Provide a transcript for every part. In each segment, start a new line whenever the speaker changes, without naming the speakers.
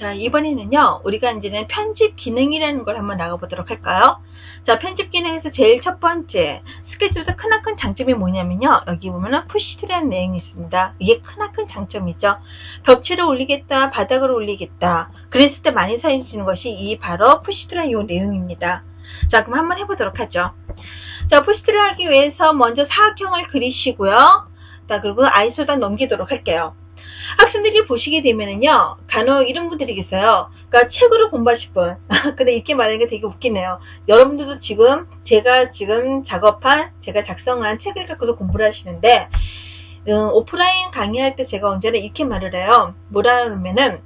자, 이번에는요, 우리가 이제는 편집 기능이라는 걸 한번 나가보도록 할까요? 자, 편집 기능에서 제일 첫 번째, 스케줄에서 크나큰 장점이 뭐냐면요, 여기 보면은 푸시트라는 내용이 있습니다. 이게 크나큰 장점이죠. 벽체를 올리겠다, 바닥을 올리겠다. 그랬을 때 많이 사용되는 것이 이 바로 푸시트라는 이 내용입니다. 자, 그럼 한번 해보도록 하죠. 자, 푸시트를 하기 위해서 먼저 사각형을 그리시고요. 자, 그리고 아이소다 넘기도록 할게요. 학생들이 보시게 되면은요, 간혹 이런 분들이 계세요. 그러니까 책으로 공부하실 분. 근데 이렇게 말하는 게 되게 웃기네요. 여러분들도 지금 제가 지금 작업한, 제가 작성한 책을 갖고도 공부를 하시는데, 음, 오프라인 강의할 때 제가 언제나 이렇게 말을 해요. 뭐라 하면은,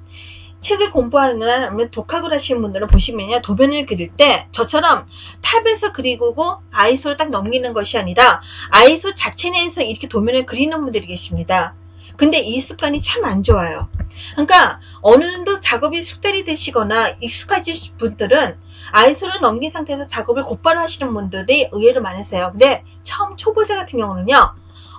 책을 공부하거나 아니면 독학을 하시는 분들은 보시면요, 도면을 그릴 때 저처럼 탑에서 그리고 아이소를 딱 넘기는 것이 아니라 아이소 자체 내에서 이렇게 도면을 그리는 분들이 계십니다. 근데 이 습관이 참 안 좋아요. 그러니까 어느 정도 작업이 숙달이 되시거나 익숙하신 분들은 아이소를 넘긴 상태에서 작업을 곧바로 하시는 분들이 의외로 많으세요. 근데 처음 초보자 같은 경우는요.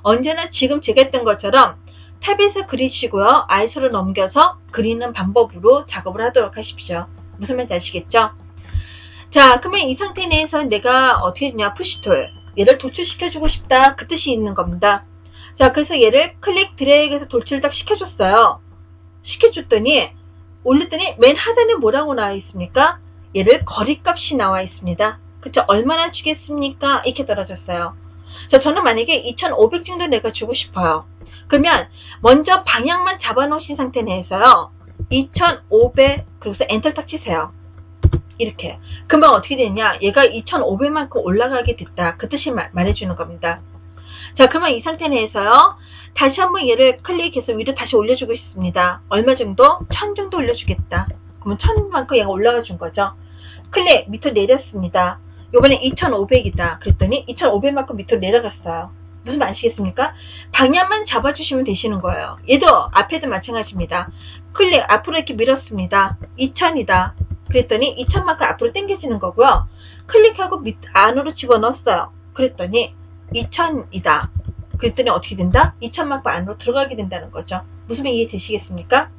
언제나 지금 제가 했던 것처럼 탭에서 그리시고요. 아이소를 넘겨서 그리는 방법으로 작업을 하도록 하십시오. 무슨 말인지 아시겠죠? 자, 그러면 이 상태 내에서 내가 어떻게 되냐, 푸시툴. 얘를 도출시켜주고 싶다. 그 뜻이 있는 겁니다. 자, 그래서 얘를 클릭 드래그해서 도출을 딱 시켜줬어요. 시켜줬더니, 올렸더니 맨 하단에 뭐라고 나와 있습니까? 얘를 거리값이 나와 있습니다. 그쵸? 얼마나 주겠습니까? 이렇게 떨어졌어요. 자, 저는 만약에 2,500 정도 내가 주고 싶어요. 그러면 먼저 방향만 잡아놓으신 상태 내에서요. 2,500 그래서 엔터 딱 치세요. 이렇게. 그러면 어떻게 되냐? 얘가 2,500만큼 올라가게 됐다. 그 뜻을 말, 말해주는 겁니다. 자, 그러면 이 상태 내에서요. 다시 한번 얘를 클릭해서 위로 다시 올려주고 싶습니다. 얼마 정도? 1000 정도 올려주겠다. 그러면 1000만큼 얘가 올라가 준 거죠. 클릭 밑으로 내렸습니다. 요번에 2,500이다. 그랬더니 2,500만큼 밑으로 내려갔어요. 무슨 말 아시겠습니까? 방향만 잡아주시면 되시는 거예요. 얘도 앞에도 마찬가지입니다. 클릭 앞으로 이렇게 밀었습니다. 2000이다. 그랬더니 2000만큼 앞으로 당겨지는 거고요. 클릭하고 밑 안으로 집어넣었어요. 그랬더니 2000이다. 그랬더니 어떻게 된다? 2000만큼 안으로 들어가게 된다는 거죠. 무슨 말 이해되시겠습니까?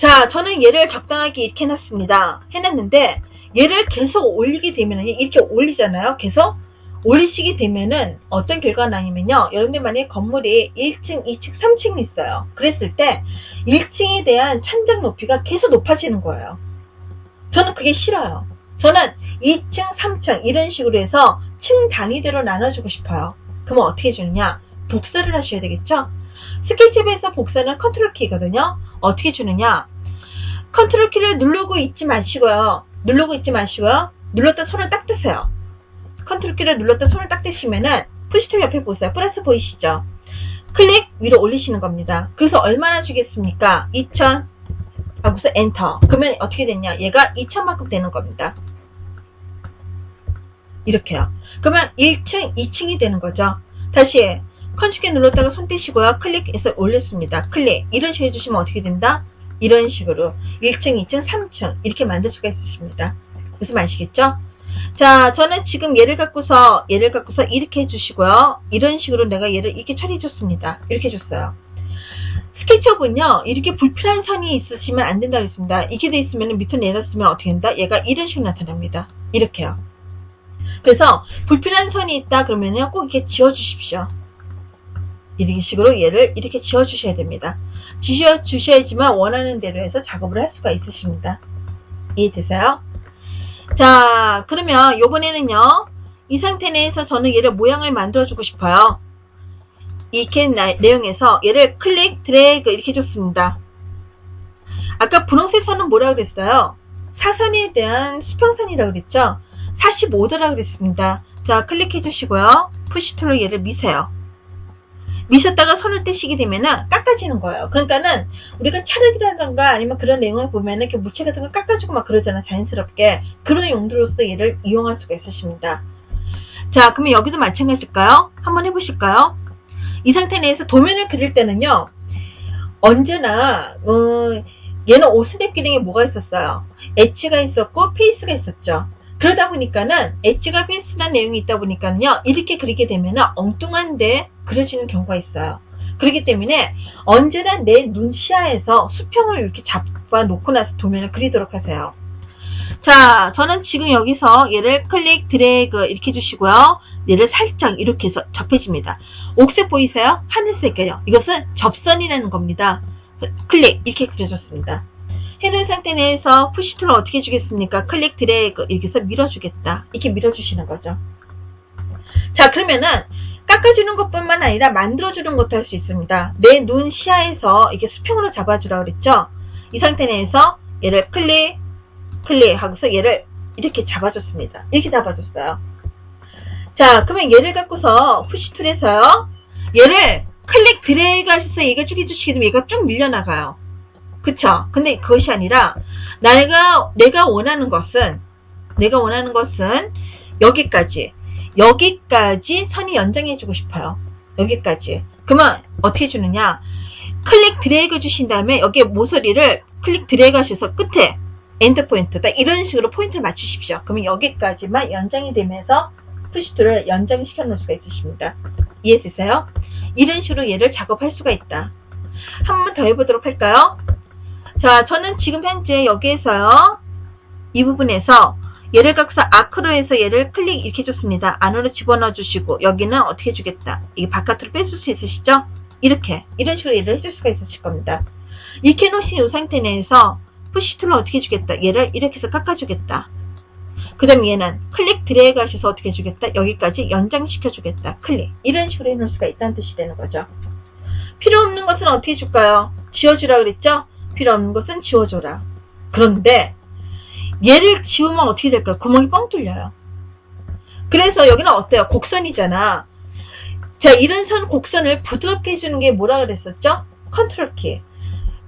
자, 저는 얘를 적당하게 이렇게 해놨습니다. 해놨는데 얘를 계속 올리게 되면 이렇게 올리잖아요. 계속 올리시게 되면은 어떤 결과가 나냐면요. 여러분들 만약에 건물이 1층, 2층, 3층이 있어요. 그랬을 때 1층에 대한 천장 높이가 계속 높아지는 거예요. 저는 그게 싫어요. 저는 2층, 3층 이런 식으로 해서 층 단위대로 나눠주고 싶어요. 그러면 어떻게 해주느냐? 복사를 하셔야 되겠죠? 스케치북에서 복사는 컨트롤 키거든요. 어떻게 주느냐? 컨트롤 키를 누르고 있지 마시고요. 누르고 있지 마시고요. 눌렀다 손을 딱 뜨세요. 컨트롤 키를 눌렀다 손을 딱 뜨시면은 푸시툴 옆에 보세요. 플러스 보이시죠? 클릭 위로 올리시는 겁니다. 그래서 얼마나 주겠습니까? 2000 하고서 엔터. 그러면 어떻게 됐냐? 얘가 2000만큼 되는 겁니다. 이렇게요. 그러면 1층, 2층이 되는 거죠. 다시 컨트롤 눌렀다가 손 떼시고요. 클릭해서 올렸습니다. 클릭. 이런 식으로 해주시면 어떻게 된다? 이런 식으로 1층, 2층, 3층 이렇게 만들 수가 있으십니다. 무슨 말이시겠죠? 자, 저는 지금 얘를 갖고서 얘를 갖고서 이렇게 해주시고요. 이런 식으로 내가 얘를 이렇게 처리해줬습니다. 이렇게 해줬어요. 스케치업은요, 이렇게 불필요한 선이 있으시면 안 된다고 했습니다. 이렇게 돼 있으면 밑으로 내렸으면 어떻게 된다? 얘가 이런 식으로 나타납니다. 이렇게요. 그래서 불필요한 선이 있다 그러면요, 꼭 이렇게 지워주십시오. 이런 식으로 얘를 이렇게 지워주셔야 됩니다. 지워주셔야지만 원하는 대로 해서 작업을 할 수가 있으십니다. 이해되세요? 자, 그러면 요번에는요, 이 상태 내에서 저는 얘를 모양을 만들어주고 싶어요. 이렇게 나- 내용에서 얘를 클릭, 드래그 이렇게 줬습니다. 아까 분홍색 선은 뭐라고 그랬어요? 사선에 대한 수평선이라고 그랬죠? 45도라고 그랬습니다. 자, 클릭해 주시고요. 푸시툴로 얘를 미세요. 미셨다가 손을 떼시게 되면은 깎아지는 거예요. 그러니까는 우리가 차력이라던가 아니면 그런 내용을 보면은 이렇게 무채 같은 거 깎아주고 막 그러잖아, 자연스럽게. 그런 용도로서 얘를 이용할 수가 있으십니다. 자, 그러면 여기도 마찬가지일까요? 한번 해보실까요? 이 상태 내에서 도면을 그릴 때는요, 언제나, 어, 얘는 오스냅 기능에 뭐가 있었어요? 엣지가 있었고, 페이스가 있었죠. 그러다 보니까는, 엣지가 페이스라는 내용이 있다 보니까는요, 이렇게 그리게 되면은 엉뚱한데 그려지는 경우가 있어요. 그렇기 때문에 언제나 내 눈 시야에서 수평을 이렇게 잡, 잡아 놓고 나서 도면을 그리도록 하세요. 자, 저는 지금 여기서 얘를 클릭, 드래그 이렇게 해주시고요. 얘를 살짝 이렇게 해서 접해집니다. 옥색 보이세요? 하늘색이에요. 이것은 접선이라는 겁니다. 클릭 이렇게 그려줬습니다. 해놓은 상태 내에서 푸시 툴을 어떻게 해주겠습니까? 클릭, 드래그 이렇게 해서 밀어주겠다. 이렇게 밀어주시는 거죠. 자, 그러면은 깎아주는 것뿐만 아니라 만들어주는 것도 할 수 있습니다. 내 눈 시야에서 이게 수평으로 잡아주라 그랬죠? 이 상태 내에서 얘를 클릭, 클릭 하고서 얘를 이렇게 잡아줬습니다. 이렇게 잡아줬어요. 자, 그러면 얘를 갖고서 푸시 툴에서요. 얘를 클릭 드래그 하셔서 얘가 쭉 해주시게 되면 얘가 쭉 밀려나가요. 그쵸? 근데 그것이 아니라 내가 내가 원하는 것은 내가 원하는 것은 여기까지 여기까지 선이 연장해주고 싶어요. 여기까지. 그러면 어떻게 주느냐? 클릭 드래그 주신 다음에 여기 모서리를 클릭 드래그 하셔서 끝에 엔드 포인트다 이런 식으로 포인트를 맞추십시오. 그러면 여기까지만 연장이 되면서 푸시툴을 연장시켜 놓을 수가 있으십니다. 이해되세요? 이런 식으로 얘를 작업할 수가 있다. 한 번 더 해보도록 할까요? 자, 저는 지금 현재 여기에서요. 이 부분에서 얘를 각서 아크로 해서 얘를 클릭 이렇게 해줬습니다. 안으로 집어넣어 주시고 여기는 어떻게 해주겠다. 이게 바깥으로 뺏을 수 있으시죠? 이렇게 이런 식으로 얘를 해줄 수가 있으실 겁니다. 이렇게 놓으신 이 상태 내에서 푸시 툴을 어떻게 해주겠다. 얘를 이렇게 해서 깎아주겠다. 그 다음 얘는 클릭 드래그 하셔서 어떻게 해주겠다. 여기까지 연장시켜주겠다. 클릭 이런 식으로 해놓을 수가 있다는 뜻이 되는 거죠. 필요 없는 것은 어떻게 해줄까요? 지워주라 그랬죠? 필요 없는 것은 지워줘라. 그런데 얘를 지우면 어떻게 될까요? 구멍이 뻥 뚫려요. 그래서 여기는 어때요? 곡선이잖아. 자, 이런 선 곡선을 부드럽게 해주는 게 뭐라 그랬었죠? 컨트롤 키.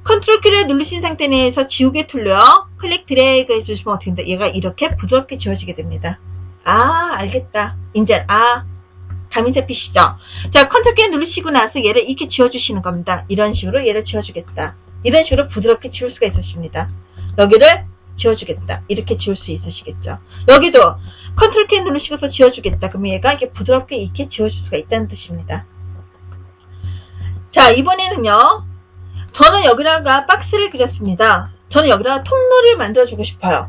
컨트롤 키를 누르신 상태 내에서 지우개 툴로요. 클릭 드래그 해주시면 어떻게 된다? 얘가 이렇게 부드럽게 지워지게 됩니다. 아, 알겠다. 이제, 아, 감이 잡히시죠? 자, 컨트롤 키 누르시고 나서 얘를 이렇게 지워주시는 겁니다. 이런 식으로 얘를 지워주겠다. 이런 식으로 부드럽게 지울 수가 있으십니다. 여기를 지워주겠다. 이렇게 지울 수 있으시겠죠. 여기도 컨트롤 키 누르시고서 지워주겠다. 그러면 얘가 이렇게 부드럽게 이렇게 지워질 수가 있다는 뜻입니다. 자, 이번에는요. 저는 여기다가 박스를 그렸습니다. 저는 여기다가 통로를 만들어주고 싶어요.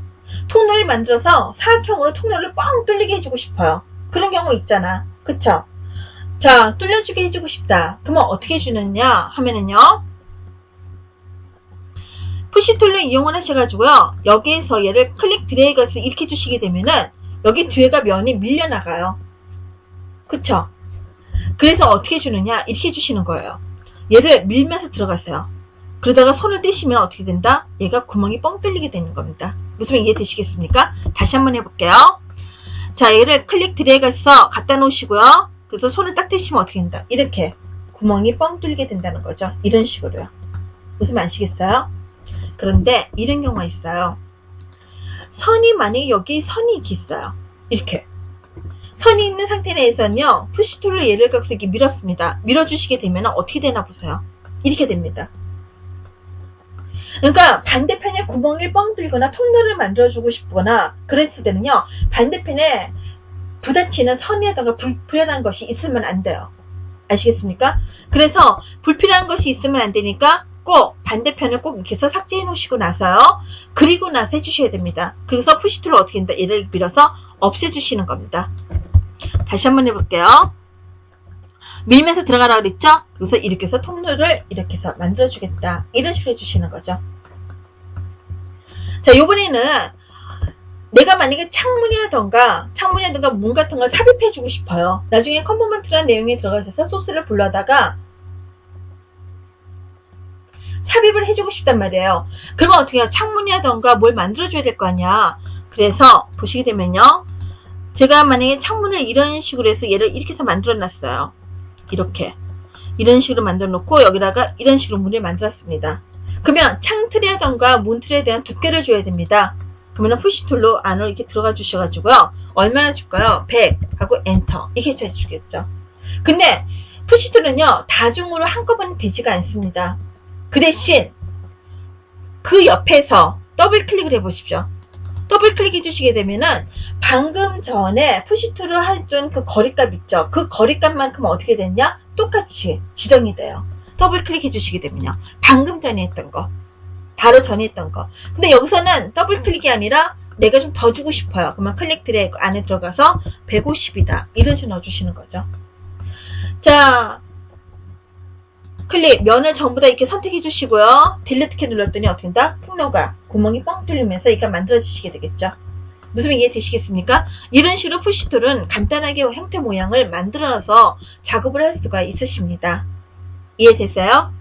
통로를 만들어서 사각형으로 통로를 뻥 뚫리게 해주고 싶어요. 그런 경우 있잖아. 그쵸? 자, 뚫려주게 해주고 싶다. 그러면 어떻게 해주느냐 하면은요. 푸시 툴을 이용을 하셔가지고요. 여기에서 얘를 클릭 드래그해서 이렇게 주시게 되면은 여기 뒤에가 면이 밀려나가요. 그쵸? 그래서 어떻게 해주느냐 이렇게 해주시는 거예요. 얘를 밀면서 들어가세요. 그러다가 손을 떼시면 어떻게 된다? 얘가 구멍이 뻥 뚫리게 되는 겁니다. 무슨 이해되시겠습니까? 다시 한번 해볼게요. 자, 얘를 클릭 드래그해서 갖다 놓으시고요. 그래서 손을 딱 떼시면 어떻게 된다? 이렇게 구멍이 뻥 뚫리게 된다는 거죠. 이런 식으로요. 무슨 아시겠어요? 그런데 이런 경우가 있어요. 선이 만약에 여기 선이 있어요. 이렇게. 선이 있는 상태 내에서는요, 푸시툴로 얘를 갖고 이렇게 밀었습니다. 밀어주시게 되면 어떻게 되나 보세요. 이렇게 됩니다. 그러니까 반대편에 구멍을 뻥 뚫거나 통로를 만들어주고 싶거나 그랬을 때는요, 반대편에 부딪히는 선이라던가 불필요한 것이 있으면 안 돼요. 아시겠습니까? 그래서 불필요한 것이 있으면 안 되니까 꼭 반대편을 꼭 이렇게 해서 삭제해 놓으시고 나서요. 그리고 나서 해주셔야 됩니다. 그래서 푸시툴을 어떻게 된다? 얘를 밀어서 없애주시는 겁니다. 다시 한번 해볼게요. 밀면서 들어가라 그랬죠? 그래서 이렇게 해서 통로를 이렇게 해서 만들어주겠다. 이런 식으로 해주시는 거죠. 자, 요번에는 내가 만약에 창문이라던가, 창문이라던가 문 같은 걸 삽입해주고 싶어요. 나중에 컨포먼트라는 내용에 들어가셔서 소스를 불러다가 삽입을 해주고 싶단 말이에요. 그러면 어떻게 해요? 창문이라던가 뭘 만들어줘야 될 거 아니야. 그래서 보시게 되면요. 제가 만약에 창문을 이런 식으로 해서 얘를 이렇게 해서 만들어 놨어요. 이렇게. 이런 식으로 만들어 놓고 여기다가 이런 식으로 문을 만들었습니다. 그러면 창틀이라던가 문틀에 대한 두께를 줘야 됩니다. 그러면 푸시툴로 안으로 이렇게 들어가 주셔가지고요. 얼마나 줄까요? 100 하고 엔터 이렇게 해주겠죠. 근데 푸시툴은요. 다중으로 한꺼번에 되지가 않습니다. 그 대신 그 옆에서 더블 클릭을 해보십시오. 더블 클릭 해 주시게 되면은 방금 전에 푸시툴을 해준 그 거리값 있죠. 그 거리값만큼 어떻게 됐냐? 똑같이 지정이 돼요. 더블 클릭 해 주시게 되면요. 방금 전에 했던 거. 바로 전에 했던 거. 근데 여기서는 더블 클릭이 아니라 내가 좀 더 주고 싶어요. 그러면 클릭 드래그 안에 들어가서 150이다. 이런 식으로 넣어주시는 거죠. 자, 클릭, 면을 전부 다 이렇게 선택해 주시고요. 딜리트 키 눌렀더니 어떻게 된다? 풍로가 구멍이 뻥 뚫리면서 이가 만들어 주시게 되겠죠. 무슨 이해 되시겠습니까? 이런 식으로 푸시툴은 간단하게 형태 모양을 만들어서 작업을 할 수가 있으십니다. 이해됐어요?